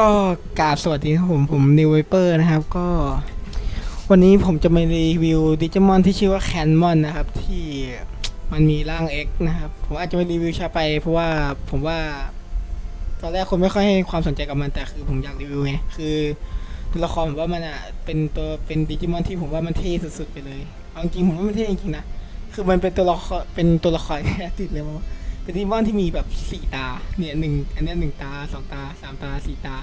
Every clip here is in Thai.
ก็กราบสวัสดีครับผมผมนิวไวเปอร์นะครับ ก็ วันนี้ผมจะมารีวิวดิจิมอนที่ชื่อว่าแคนมอนนะครับ ที่มันมีร่าง X นะครับ ผมอาจจะไม่รีวิวช้าไป เพราะว่าผมว่า ตอนแรกคนไม่ค่อยให้ความสนใจกับมันแต่คือผมอยากรีวิวไงคือตัวละครผมว่ามันอะเป็นตัวเป็นดิจิมอนที่ผมว่ามันเท่สุดๆไปเลยเอาจริงๆผมว่ามันเท่จริงๆนะคือมันเป็นตัวละครเป็นตัวละครติดเลยว่า เป็นดิจิมอนที่มีแบบสี่ตา เนี่ยหนึ่งอันนี้หนึ่งตาสองตาสามตาสี่ตา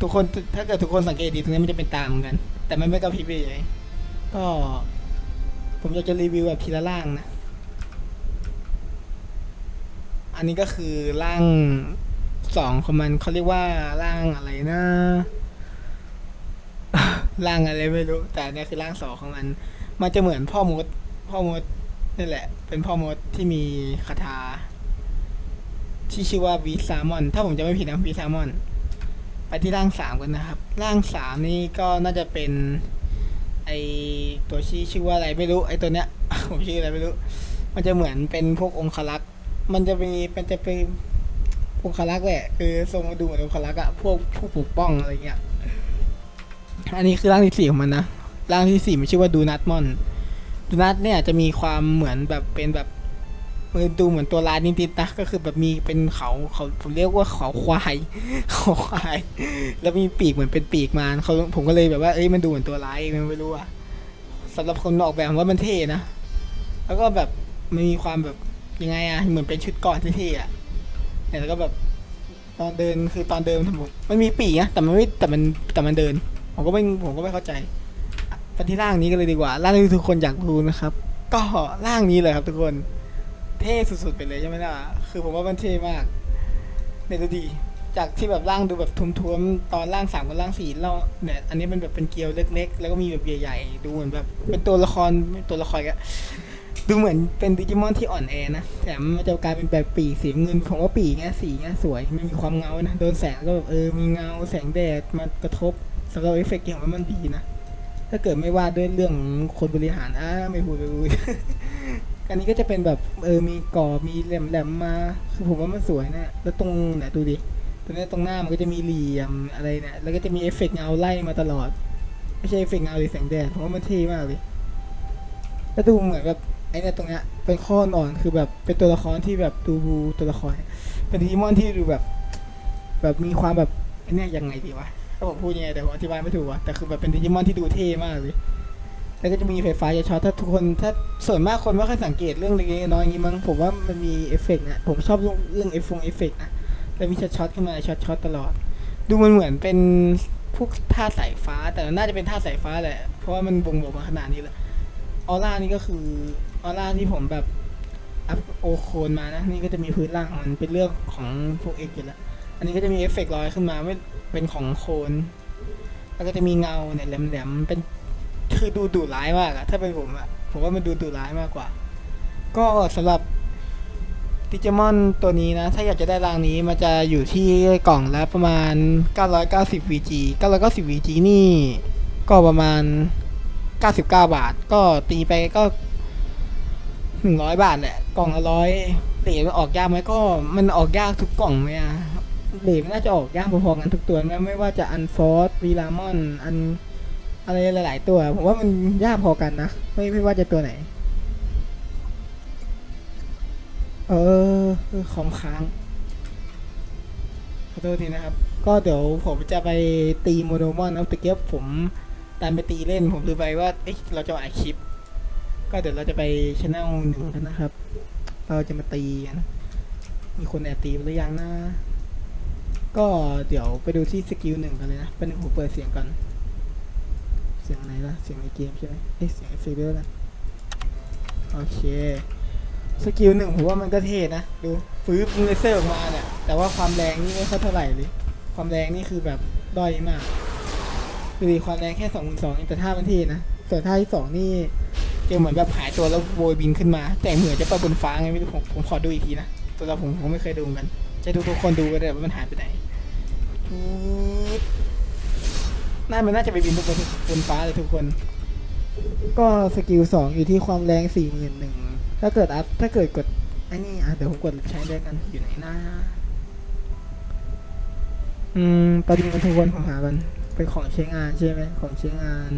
ทุกคนถ้าเกิดทุกคนสังเกตดีตรงนี้มันจะเป็นตาเหมือนกัน แต่มันไม่กระพริบเลยก็ผมอยากจะรีวิวแบบทีละร่างนะ อันนี้ก็คือร่างสองของมันเขาเรียกว่าร่างอะไรนะร่างอะไรไม่รู้ แต่นเนี้ยคือร่างสองของมัน มันจะเหมือนพ่อมด พ่อมด นี่แหละ เป็นพ่อมดที่มีคาถา ที่ชื่อว่าวีซามอน ถ้าผมจะไม่ผิดนะวีซามอน ไปที่ร่างสามกันนะครับ ร่างสามนี่ก็น่าจะเป็น ไอตัวชื่ชื่อว่าอะไรไม่รู้ ไอตัวเนี้ย ผมชื่ออะไรไม่รู้ มันจะเหมือนเป็นพวกองคลักษ์มันจะมีมันจะเป็นองคลักษ์แหละคือทรงดูเหมือนองคลักษ์อะพวกผู้ปกป้องอะไรเงี้ย อันนี้คือร่างที่สี่ของมันนะ ร่างที่สี่มันชื่อว่าดูนัทมอน ดูนัทเนี่ยจะมีความเหมือนแบบเป็นแบบมือดูเหมือนตัวลายนิดๆนะก็คือแบบมีเป็นเขาเขาผมเรียกว่าเขาควายเขาควาย แล้วมีปีกเหมือนเป็นปีกมาเขาผมก็เลยแบบว่าเอ้ยมันดูเหมือนตัวร้ายมันไม่รู้อะสำหรับคนออกแบบว่ามันเท่นะแล้วก็แบบมันมีความแบบยังไงอะเหมือนเป็นชุดก่อนที่เท่อะเนี่ยแล้วก็แบบตอนเดินคือตอนเดินผมดมันมีปีกนะแต่มันไม่แต่มันแต่มันเดิน ผมก็ไม่ผมก็ไม่เข้าใจ ไปที่ร่างนี้กันเลยดีกว่า ร่างที่ทุกคนอยากรู้นะครับ ก็ร่างนี้เลยครับทุกคน เท่สุดๆไปเลยใช่ไหมล่ะ คือผมว่ามันเท่มากเนี่ยดูดี จากที่แบบร่างดูแบบทุ้มๆ ตอนร่างสามกับร่างสี่เราเนี่ยอันนี้มันแบบเป็นเกลียวเล็ก ๆ แล้วก็มีแบบใหญ่ๆ ดูเหมือนแบบเป็นตัวละครตัวละครก็ดูเหมือนเป็นดิจิมอนที่อ่อนแอนะ แถมมันจะกลายเป็นแบบปีกสีเงินผมว่าปีกเงี้ยสีเงี้ยสวย มันมีความเงานะ โดนแสงก็แบบเออ มีเงาแสงแดดมากระทบสำหรับเอฟเฟกต์ของมันมันดีนะ ถ้าเกิดไม่ว่าด้วยเรื่องคนบริหารอ่าไม่พูดไม่พูด อันนี้ก็จะเป็นแบบเออมีก่อมีแหลมๆมาคือผมว่ามันสวยนะแล้วตรงเนี่ยดูดิตรงนี้ตรงหน้ามันก็จะมีเหลี่ยมอะไรเนี่ยแล้วก็จะมีเอฟเฟกต์เงาไล่มาตลอด ไม่ใช่เอฟเฟกต์เงาหรือแสงแดดผมว่ามันเท่มากเลยแล้วดูเหมือนแบบไอ้เนี่ยตรงเนี้ยเป็นข้อนอนคือแบบเป็นตัวละครที่แบบดูตัวละคร เป็นดิมอนที่ดูแบบ แบบมีความแบบไอ้เนี่ยยังไงดีวะ ถ้าผมพูดยังไงแต่ผมอธิบายไม่ถูกวะแต่คือแบบเป็นดิจิมอนที่ดูเท่มากเลย แล้วก็จะมีไฟฟ้าจะช็อตถ้าทุกคนถ้าส่วนมากคนไม่ค่อยสังเกตเรื่องเล็กๆน้อยๆอย่างนี้มั้งผมว่ามันมีเอฟเฟกต์นะผมชอบเรื่องเรื่องเอฟฟงเอฟเฟกต์นะแล้วมีช็อตช็อตขึ้นมาช็อตช็อตตลอด ดูมันเหมือนเป็นพวกท่าสายฟ้า แต่น่าจะเป็นท่าสายฟ้าแหละ เพราะว่ามันบ่งบอกมาขนาดนี้แล้วออร่านี่ก็คือออร่าที่ผมแบบอัพโอโคนมานะนี่ก็จะมีพื้นล่างของมันเป็นเรื่องของพวกเอ็กอยู่แล้ว อันนี้ก็จะมีเอฟเฟกต์ลอยขึ้นมาไม่เป็นของโคนแล้วก็จะมีเงาเนี่ยแหลมๆเป็นคือดูดุร้ายมากอะถ้าเป็นผมอะผมว่ามันดูดุร้ายมากกว่า ก็สำหรับดิจิมอนตัวนี้นะ ถ้าอยากจะได้รางนี้มันจะอยู่ที่กล่องละประมาณ 990 VG 990 VG นี่ ก็ประมาณ 99 บาท ก็ตีไปก็ 100 บาทแหละ กล่องละร้อยเหรียญมันออกยากไหมก็มันออกยากทุกกล่องไหมอะ เหรียญมันน่าจะออกยากพอๆกันทุกตัวนะไม่ว่าจะอันฟอร์สวีลามอนอันอะไรหลาย ๆ ตัว ผมว่ามันยากพอกันนะ ไม่ไม่ว่าจะตัวไหน เออเออของค้างขอโทษทีนะครับ ก็เดี๋ยวผมจะไปตีโมโดมอนนะตะเกียบผมตามไปตีเล่นผมลืมไปว่าเอ๊ะเราจะอัดคลิป ก็เดี๋ยวเราจะไปช anel หนึ่งกันนะครับ เราจะมาตีกันมีคนแอบตีหรือยังนะ ก็เดี๋ยวไปดูที่สกิลหนึ่งกันเลยนะเป็นงผมเปิดเสียงก่อน เสียงอะไหนล่ะ เสียงในเกมใช่ไหมเอ้ยเสียงเอฟเฟกต์ด้วยนะโอเค สกิลหนึ่งผมว่ามันก็เท่นะ ดูฟื้นเลเซอร์ออกมาเนี่ย แต่ว่าความแรงนี่ไม่ค่อยเท่าไหร่เลย ความแรงนี่คือแบบด้อยมากดูดิความแรงแค่สองหมสองแต่ท่ามันเท่นะ ส่วนท่าที่สองนี่เจอเหมือนแบบหายตัวแล้วโวยบินขึ้นมา แต่เหมือนจะไปบนฟ้าไงไม่รู้ผมผมขอดูอีกทีนะ ตัวเราผมผมไม่เคยดูกัน จะดูทุกคนดูกันเลยว่ามันหายไปไหน น่ามันน่าจะไปบินบนบนฟ้าเลยทุกคน ก็สกิลสองอยู่ที่ความแรงสี่หมื่นหนึ่งถ้าเกิดอัพถ้าเกิดกดไอ้นี่อะเดี๋ยวผมกดใช้ได้กันอยู่ไหนนะอือืมตอนนี้มันทุกคนผมหากันเป็นของใช้งานใช่ไหมของใช้งาน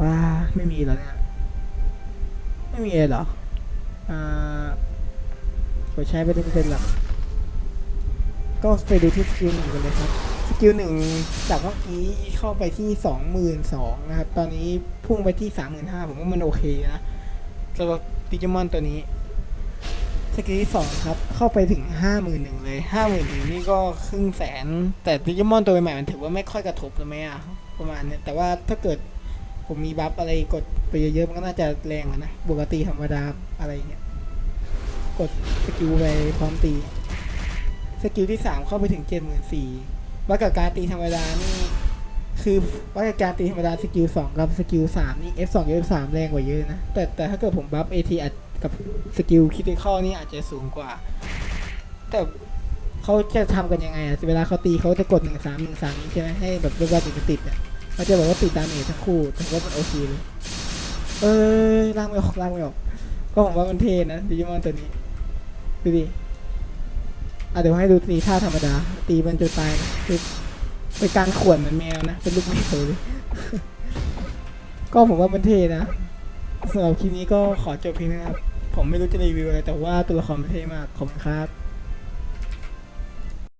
ว้าไม่มีเหรอเนี่ยไม่มีเลยเหรออ่าผมใช้ไปเป็นเป็นหลัก ก็ไปดูที่สกิลหนึ่งกันเลยครับ สกิลหนึ่งจากเมื่อกี้เข้าไปที่สองหมื่นสองนะครับ ตอนนี้พุ่งไปที่สามหมื่นห้าผมว่ามันโอเคนะสำหรับดิจิมอนตัวนี้ สกิลที่สองครับ เข้าไปถึงห้าหมื่นหนึ่งเลยห้าหมื่นหนึ่งนี่ก็ครึ่งแสน แต่ดิจิมอนตัวใหม่มันถือว่าไม่ค่อยกระทบเลยไหมอะประมาณเนี้ยแต่ว่าถ้าเกิดผมมีบัฟอะไรกดไปเยอะๆมันก็น่าจะแรงอะนะปกติธรรมดาอะไรเงี้ยกดสกิลไปพร้อมตี สกิลที่สามเข้าไปถึงเจ็ดหมื่นสี่ว่ากับการตีธรรมดานี่คือว่ากับการตีธรรมดาสกิลสองกับสกิลสามนี่ F สอง F สามแรงกว่าเยอะนะ แต่แต่ถ้าเกิดผมบัฟ AT อาจกับสกิลคิดข้อนี่อาจจะสูงกว่า แต่เขาจะทำกันยังไงอะเวลาเขาตีเขาจะกดหนึ่งสามหนึ่งสามใช่ไหมให้แบบเรียกว่าติดติดอะเขาจะบอกว่าติดดามเมจทั้งคู่ถือว่ามันโอเคเลยเออล่างไม่ออกล่างไม่ออก ก็ผมว่ามันเทนะดิจิมอนตัวนี้ดูดิ อะเดี๋ยวให้ดูตีท่าธรรมดา ตีมันจนตายนะคือไปนการข่วนเหมือนแมวนะ เป็นลูกแมวเลย ก็ผมว่ามันเท่นะสำหรับคลิปนี้ก็ขอจบเพียงนี้นะครับ ผมไม่รู้จะรีวิวอะไร แต่ว่าตัวละครมันเท่มาก ขอบคุณครับ